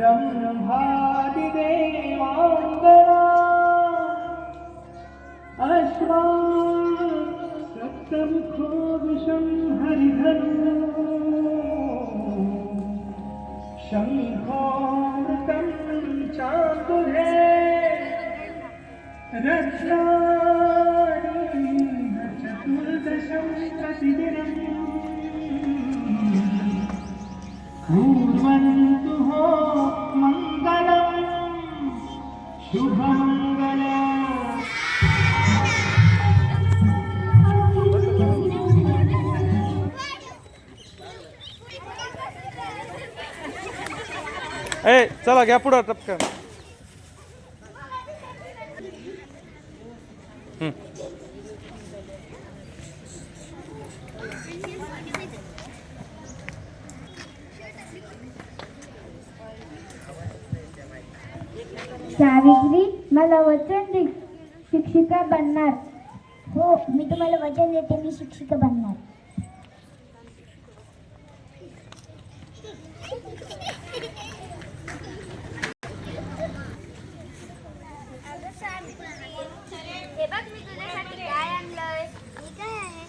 रम्भादिदेवाङ्गना अश्वा सप्तमुखो विषं हरिधनु शङ्खोऽमृतं चातुरे रत्नानि चतुर्दशं प्रतिदिनम् कुर्वन्तु ए चला घ्या पुढं टपकन. मला वचन दे शिक्षिका बनणार. हो मी तुम्हाला वचन देते मी शिक्षिका बनणार. हे बघ मी तुझ्यासाठी काय आणलंय. काय आहे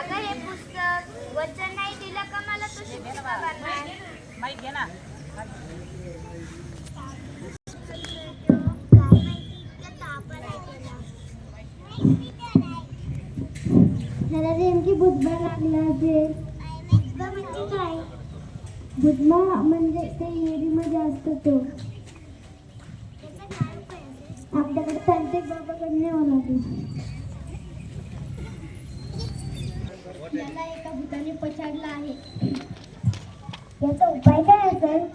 अगं हे पुस्तक. वचन नाही दिलं का मला तू शिक्षिका बनणार? मला नेमकी बुधबा लागला असेल म्हणजे काय बुधमा म्हणजे ते येडीमध्ये असतो तो. आपल्याकडे तांत्रिक बाबाकडे न्यावं लागेल. मला एका भूताने पछाडला आहे. याचा उपाय काय असेल?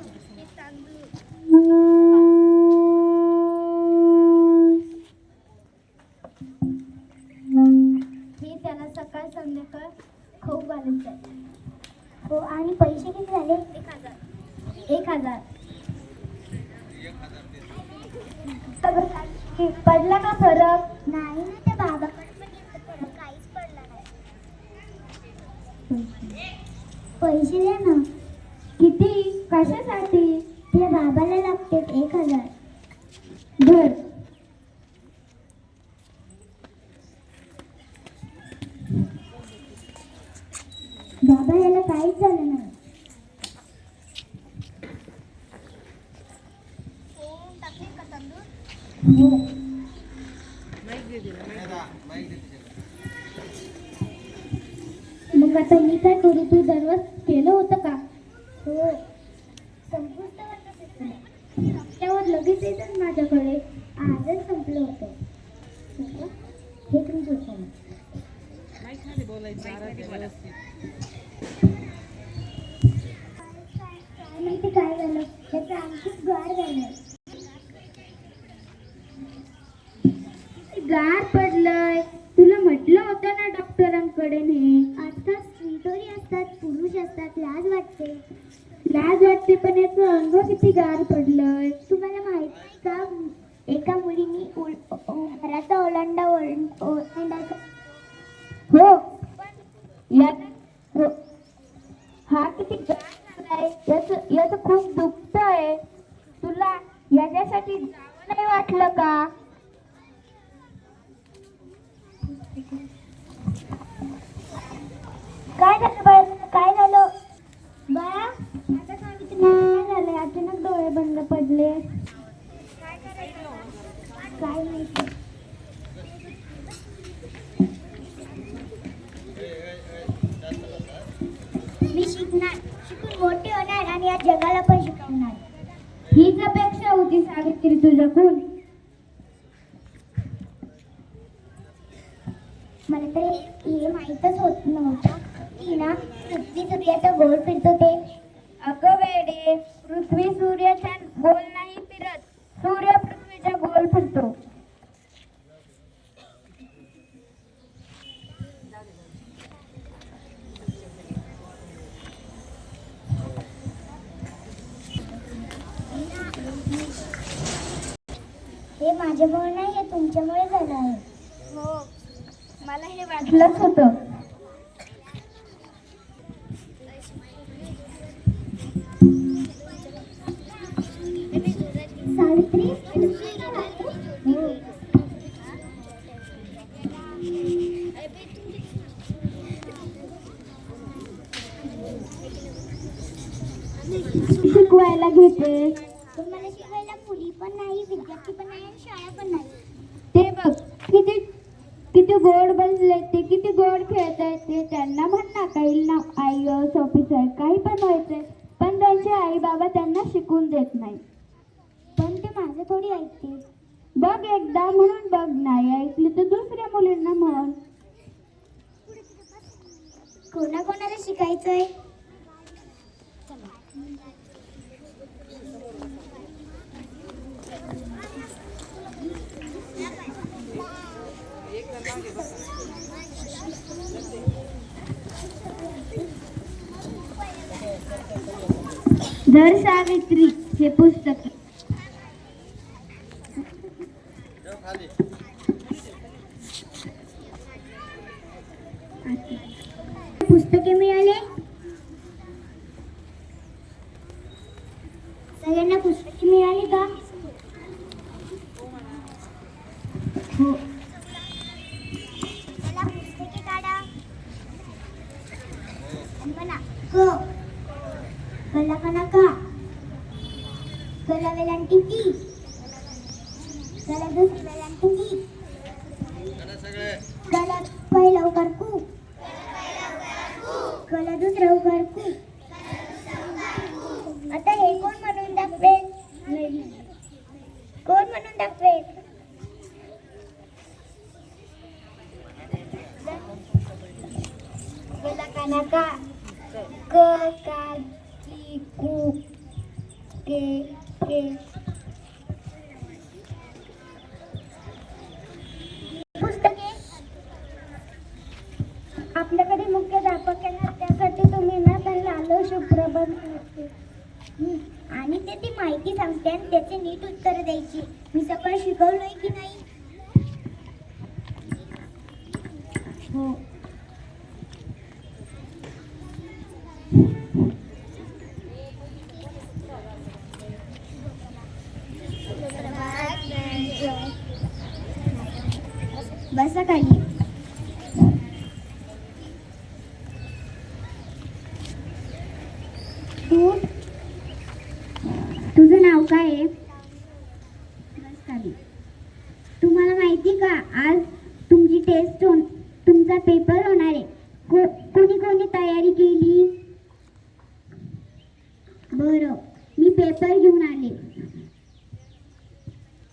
कशासाठी? त्या बाबाला लागते एक हजार. बर. बाबा याला काहीच झालं नाही. का मग आता मी काय करू? तू दररोज केलं होतं का? हो. संपुष्ट त्यावर लगेच येतात माझ्याकडे. आजच संपलं होतं. हे तुमचं काय माहिती काय झालं? त्याचं आणखीच गार झालं गार पडलं तुला म्हटलं होतं ना डॉक्टरांकडे ने आजकाल स्त्रीटोरी असतात पुरुष असतात लाज वाटते लाज वाटते पण याचं अंग किती गार पडलंय? तुम्हाला माहीत नाही का? एका मुलीने घराचा ओलांडा ओलांडा हो. या हो. हा किती गार झालाय याचं याचं खूप दुखत आहे. तुला याच्यासाठी जावं नाही वाटलं का? काय झालं बाळा? काय झालं अचानक डोळे बंद पडले. काय माहिती? मी शिकणार शिकून मोठी होणार आणि या जगाला पण शिकवणार. हीच अपेक्षा होती सावित्री तुझ्याकडून. मला तर हे माहीतच होत नव्हतं. की ना पृथ्वी सूर्याचा गोल फिरतो ते अगं वेडे पृथ्वी सूर्याच्या गोल नाही फिरत सूर्य पृथ्वीच्या गोल फिरतो. हे माझ्यामुळे नाही हे तुमच्यामुळे झालं आहे. हो मला हे वाटलं. वाटलंच होतं. शिकवायला घेते मला शिकवायला मुली पण नाही विद्यार्थी पण नाही शाळा पण नाही. ते बघ किती किती गोड बसले ते किती गोड खेळत आहेत ते. त्यांना म्हण ना काही ना आय एस ऑफिसर काही पण व्हायचंय. पण त्यांचे आई बाबा त्यांना शिकून देत नाही. पण ते माझं थोडी ऐकते बघ एकदा म्हणून बघ नाही ऐकली तर दुसऱ्या मुलींना म्हण. कोणा कोणाला शिकायचंय? धर सावित्री हे पुस्तक मिळाले सगळ्यांना पुस्तके मिळाली का हो मला पुस्तके काढा आणि म्हणा क कला कला का कला वेलांटी की कला दुसरी वेलांटी की कला पहिला उकार कू कला दुसरा उकार कू आता हे कोण म्हणून दाखवेल? कोण म्हणून दाखवेल? कला काना का क का के के पुस्तके. आपल्याकडे मुख्याध्यापक आहे त्यासाठी तुम्ही ना त्यांना आलो शुभ्रबन आणि ते ती माहिती सांगते आणि त्याचे नीट उत्तर द्यायची. मी सगळं शिकवलोय की नाही? हो बसा खाली तू तुझं काय आहे तुम्हाला माहिती का? आज तुमची टेस्ट होऊन तुमचा पेपर होणार आहे. को कोणी कोणी तयारी केली? बरं मी पेपर घेऊन आले.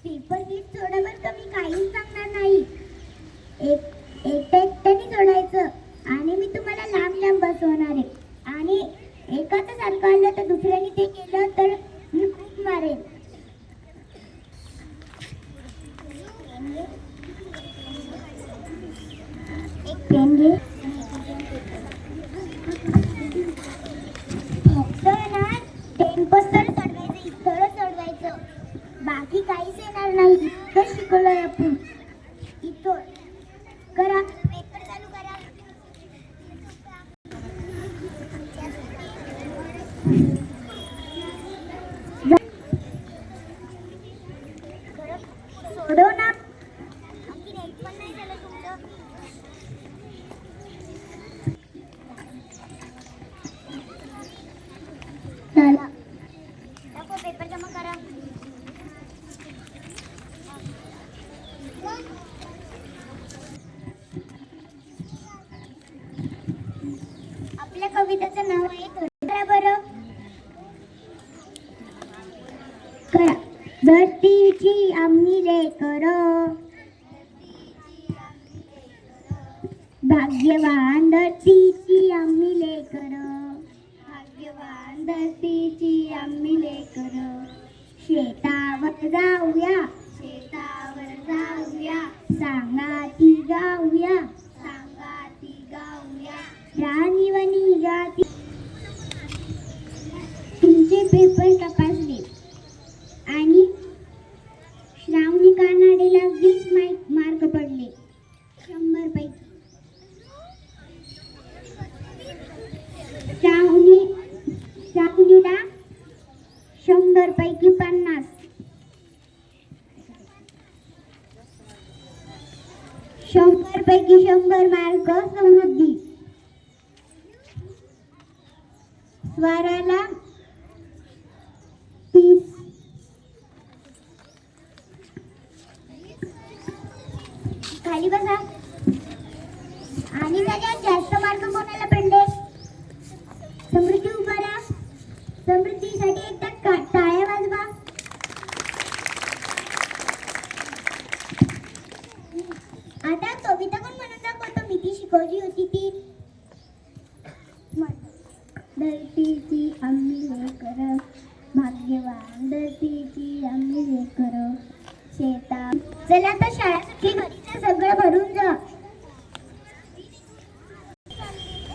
पेपर गीत सोडवर तर मी काहीच सांगणार नाही. एक एकटं एकट्याने सोडायचं आणि मी तुम्हाला लांब लांब बसवणार आहे. आणि एकाचं सारखं आलं तर दुसऱ्याने ते केलं तर मारेन. एक पेन घे फक्त ना टेन पर्सेंट बाकी काहीच येणार नाही. इतकं शिकलोय आपण. इथं. करा. पेपर चालू करा ना आणखी एक पण नाही झालं तुमचं चला नको पेपर जमा करा आपल्या कवितेचं नाव आहे करा बरं. करा. धरतीची आम्ही लेकर भाग्यवान धरतीची आम्ही लेकर भाग्यवान धरतीची आम्ही लेकर शेतावर जाऊया. शंभर पैकी पन्नास. शंभर पैकी शंभर मार्क समृद्धी. स्वराला तीस. खाली बसा. आणि सगळ्यात जास्त मार्क कोणाला पडले? समृद्धी उभा राहा. समृद्धीसाठी एकदा का- टाळ्या वाजवा आता कविता पण म्हणून दाखवतो मी ती शिकवली होती ती म्हण. धरतीची आम्ही लेकर भाग्यवान धरतीची आम्ही लेकर शेता चला तर शाळा सुटली घरीचं सगळं भरून जा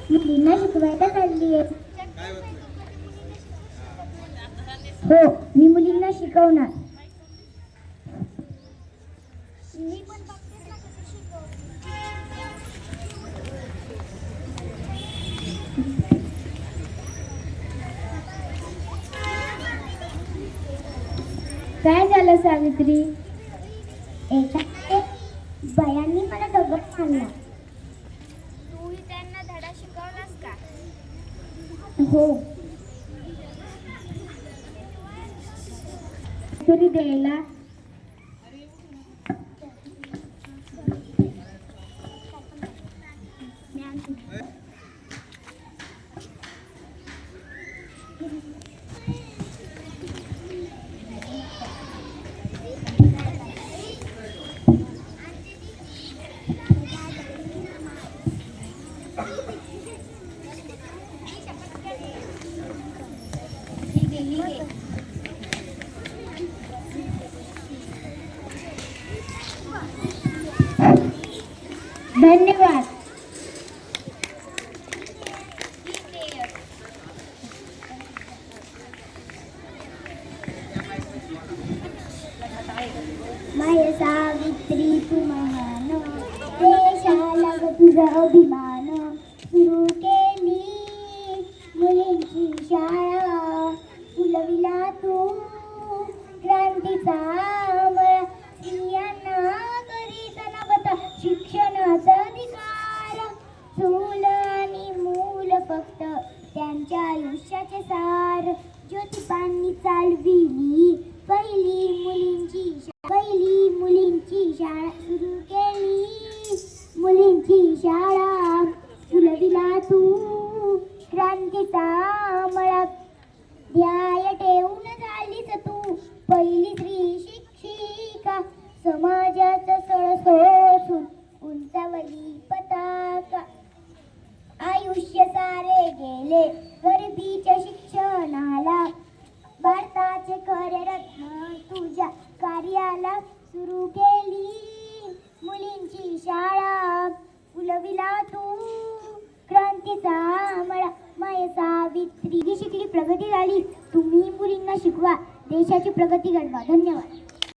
मुलींना शिकवायला चालली आहे हो मी मुलींना शिकवणार. काय झालं सावित्री? एका बयांनी मला दगड मारला तूही त्यांना धडा शिकवलास का हो. तरी द्यायला धन्यवाद माय सावित्री तू महान देशाला ग तुझा अभिमान. सुरू केली मुलींची शाळा फुलविला तू क्रांतीचा मळा स्त्रियांना करीत नवता शिक्षणाचा अधिकार. चूल आणि मूल फक्त त्यांच्या आयुष्याचे सार. ज्योतिबांनी चालविली पहिली मुलींची केली मुलींची शाळा सुरू केली. मुलींची शाळा फुलविला तू क्रांतीचा मळा. ध्याय ठेवून झालीस तू पहिली स्त्री शिक्षिका. समाजाचं सळसोसून उंचावली पताका. आयुष्य सारे गेले गरिबीच्या शिक्षणाला. भारताचे खरे रत्न तुझ्या कार्याला सुरू केली. मुलींची शाळा फुलविला तू. क्रांतीचा मळा माय सावित्री. ही शिकली प्रगती झाली. तुम्ही मुलींना शिकवा. देशाची प्रगती घडवा. धन्यवाद.